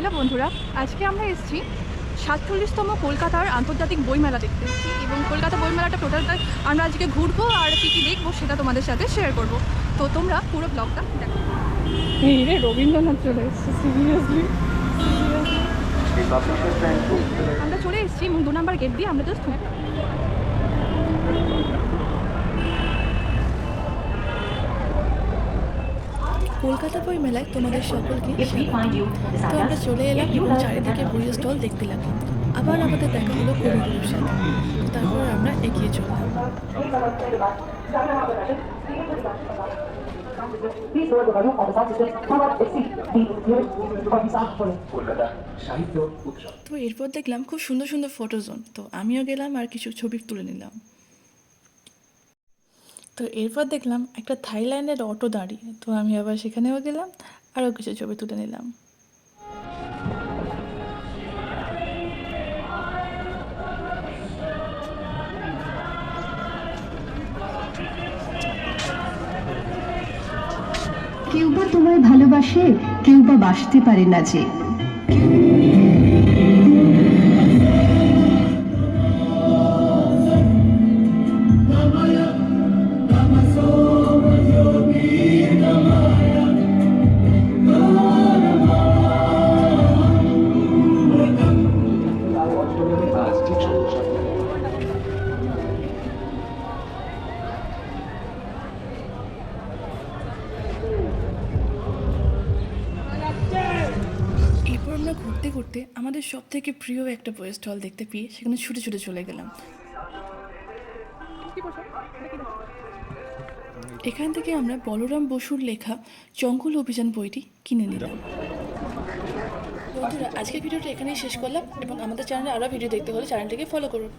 Hello বন্ধুরা আজকে আমরা এসেছি সাতচল্লিশতম কলকাতার আন্তর্জাতিক বইমেলা দেখতে এসেছি এবং কলকাতা বইমেলাটা টোটালটা আমরা আজকে ঘুরবো আর কী কী দেখব সেটা তোমাদের সাথে শেয়ার করব। তো তোমরা পুরো ব্লগটা দেখো। এই রে রবীন্দ্রনাথ চলে এসেছে সিরিয়াসলি আমরা চলে এসেছি এবং দু নম্বর গেট দিয়ে আমরা জাস্ট কলকাতা বই মেলায় তোমাদের সকলকে তো আমরা চলে এলাম এবং চারিদিকে বইয়ের স্টল দেখতে লাগলাম। আবার আমাদের দেখা হলো কবিগুরুর সাথে। তারপর আমরা এগিয়ে চললাম। কলকাতা সাহিত্য উৎসব। তো এরপর দেখলাম খুব সুন্দর সুন্দর ফটো জোন। তো আমিও গেলাম আর কিছু ছবি তুলে নিলাম। তো এরপর দেখলাম একটা থাইল্যান্ডের অটো দাঁড়িয়ে। তো আমি আবার সেখানেও গেলাম, আরও কিছু ছবি তুলে নিলাম। কেউ বা তোমায় ভালোবাসে, কেউ বা বাসতে পারে না যে। আমরা ঘুরতে ঘুরতে আমাদের সব থেকে প্রিয় একটা বইয়ের স্টল দেখতে পেয়ে সেখানে ছুটে ছুটে চলে গেলাম। এখান থেকে আমরা বলরাম বসুর লেখা জঙ্গল অভিযান বইটি কিনে নিলাম। বন্ধুরা আজকের ভিডিওটা এখানেই শেষ করলাম এবং আমাদের চ্যানেলে আরও ভিডিও দেখতে হলে চ্যানেলটিকে ফলো করুন।